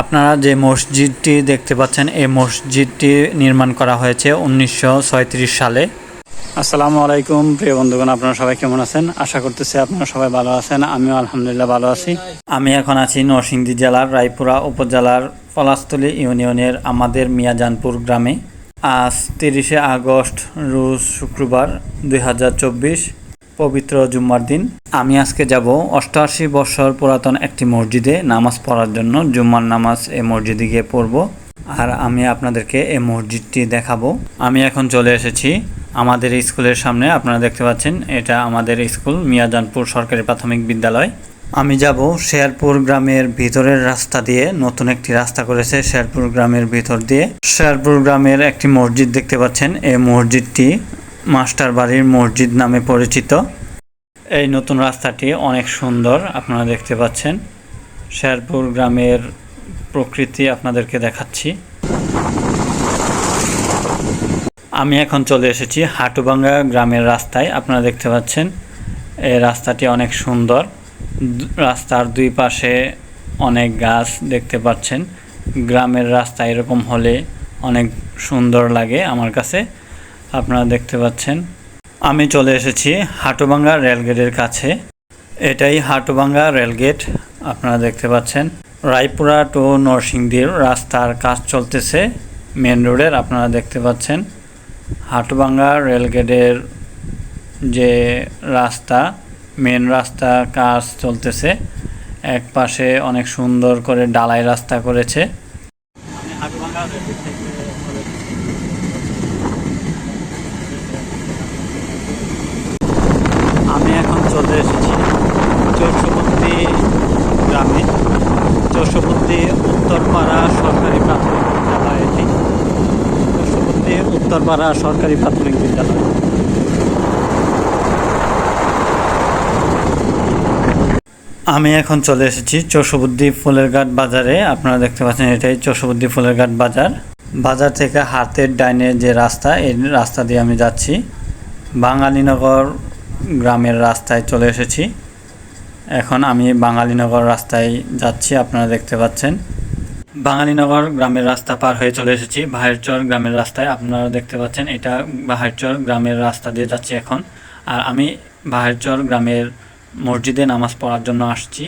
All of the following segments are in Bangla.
আপনারা যে মসজিদটি দেখতে পাচ্ছেন এই মসজিদটি নির্মাণ করা হয়েছে উনিশশো সালে। আসসালামু আলাইকুম প্রিয় বন্ধুগণ আপনারা সবাই কেমন আছেন? আশা করতেছি আপনারা সবাই ভালো আছেন আমিও আলহামদুলিল্লাহ ভালো আছি। আমি এখন আছি নরসিংদী জেলার রায়পুরা উপজেলার পলাশতলী ইউনিয়নের আমাদের মিয়াজানপুর গ্রামে। আজ তিরিশে আগস্ট রোজ শুক্রবার দু হাজার চব্বিশ। পবিত্র জুম্মার দিন। আমি আজকে যাব অষ্টআশি বছর পুরাতন একটি মসজিদে নামাজ পড়ার জন্য। জুম্মার নামাজ এই মসজিদে গিয়ে পড়ব আর আমি আপনাদেরকে এই মসজিদটি দেখাবো। আমি এখন চলে এসেছি আমাদের স্কুলের সামনে। আপনারা দেখতে পাচ্ছেন, এটা আমাদের স্কুল, মিয়াজানপুর সরকারি প্রাথমিক বিদ্যালয়। আমি যাব শেরপুর গ্রামের ভিতরের রাস্তা দিয়ে। নতুন একটি রাস্তা করেছে শেরপুর গ্রামের ভিতর দিয়ে। শেরপুর গ্রামের একটি মসজিদ দেখতে পাচ্ছেন। এই মসজিদটি মাস্টার বাড়ির মসজিদ নামে পরিচিত। এই নতুন রাস্তাটি অনেক সুন্দর, আপনারা দেখতে পাচ্ছেন। শেরপুর গ্রামের প্রকৃতি আপনাদেরকে দেখাচ্ছি। আমি এখন চলে এসেছি হাটুভাঙ্গা গ্রামের রাস্তায়, আপনারা দেখতে পাচ্ছেন। এই রাস্তাটি অনেক সুন্দর। রাস্তার দুই পাশে অনেক গাছ দেখতে পাচ্ছেন। গ্রামের রাস্তা এরকম হলে অনেক সুন্দর লাগে আমার কাছে। আপনারা দেখতে পাচ্ছেন। আমি চলে এসেছি হাটুভাঙ্গা রেলগেটের কাছে। এটাই হাটুভাঙ্গা রেলগেট, আপনারা দেখতে পাচ্ছেন। রায়পুরা টু নরসিংদীর রাস্তার কাজ চলতেছে, মেন রোডের আপনারা দেখতে পাচ্ছেন। হাটুভাঙ্গা রেলগেটের যে রাস্তা, মেন রাস্তা কাজ চলতেছে। এক পাশে অনেক সুন্দর করে ডালাই রাস্তা করেছে আমি এখন চলে এসেছি চৌষপত্তি গ্রামে চৌষপত্তি উত্তরপাড়া সরকারি প্রাথমিক বিদ্যালয় এটি চৌষপত্তি উত্তরপাড়া সরকারি প্রাথমিক বিদ্যালয়। আমি এখন চলে এসেছি চৌষবুদ্দি ফুলের ঘাট বাজারে। আপনারা দেখতে পাচ্ছেন এটাই চৌষবুদ্দি ফুলের ঘাট বাজার। বাজার থেকে হাতের ডাইনে যে রাস্তা, এই রাস্তা দিয়ে আমি যাচ্ছি। বাঙালিনগর গ্রামের রাস্তায় চলে এসেছি। এখন আমি বাঙালিনগর রাস্তায় যাচ্ছি, আপনারা দেখতে পাচ্ছেন। বাঙালিনগর গ্রামের রাস্তা পার হয়ে চলে এসেছি ভাইরচর গ্রামের রাস্তায়। আপনারা দেখতে পাচ্ছেন, এটা বাহারচর গ্রামের রাস্তা দিয়ে যাচ্ছি এখন। আর আমি বাহারচর গ্রামের মসজিদে নামাজ পড়ার জন্য আসছি।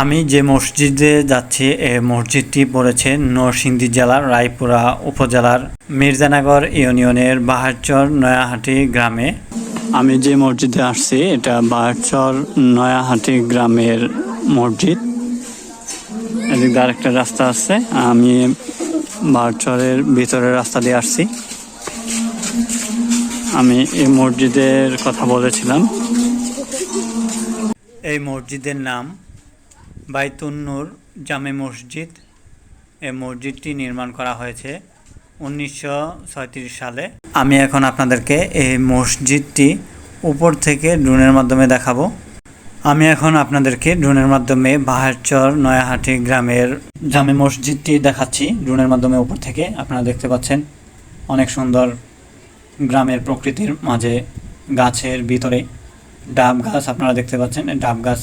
আমি যে মসজিদে যাচ্ছি, এ মসজিদটি পড়েছে নরসিংদী জেলার রায়পুরা উপজেলার মির্জানগর ইউনিয়নের বাহারচর নয়াহাটি গ্রামে। আমি যে মসজিদে আসছি, এটা বাহারচর নয়াহাটি গ্রামের মসজিদ। এদিক আরেকটা রাস্তা আছে, আমি বাহারচরের ভিতরের রাস্তা দিয়ে আসছি। আমি এই মসজিদের কথা বলেছিলাম। এই মসজিদের নাম বাইতুন্নুর জামে মসজিদ। এই মসজিদটি নির্মাণ করা হয়েছে উনিশশো সালে। আমি এখন আপনাদেরকে এই মসজিদটি উপর থেকে ড্রোনের মাধ্যমে দেখাবো। আমি এখন আপনাদেরকে ড্রোনের মাধ্যমে বাহারচর নয়াহাটি গ্রামের জামে মসজিদটি দেখাচ্ছি। ড্রোনের মাধ্যমে উপর থেকে আপনারা দেখতে পাচ্ছেন অনেক সুন্দর গ্রামের প্রকৃতির মাঝে গাছের ভিতরে ডাব গাছ আপনারা দেখতে পাচ্ছেন। ডাব গাছ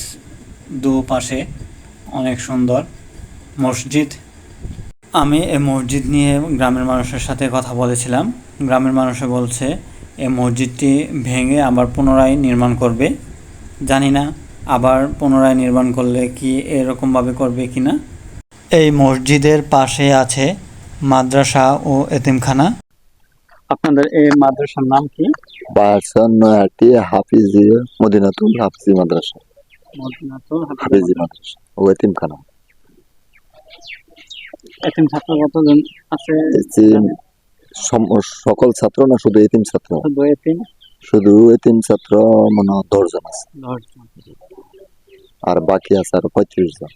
দুপাশে অনেক সুন্দর মসজিদ। আমি এই মসজিদ নিয়ে গ্রামের মানুষের সাথে কথা বলেছিলাম। গ্রামের মানুষে বলছে এই মসজিদটি ভেঙে আবার পুনরায় নির্মাণ করবে। জানি না আবার পুনরায় নির্মাণ করলে কি এরকমভাবে করবে কি না? এই মসজিদের পাশে আছে মাদ্রাসা ও এতিমখানা। আপনাদের এই মাদ্রাসার নাম কি? নয়াটি হাফিজি মদিনাতুল হাফিজি মাদ্রাসা। হাফিজি মাদ্রাসা ও এতিমখানা। এতিম ছাত্র কতজন আছে? সকল ছাত্র না শুধু এতিম ছাত্র? শুধু এতিম? শুধু এতিম ছাত্র মানে দশজন আছে। আর বাকি আছে আরও পঁয়ত্রিশ জন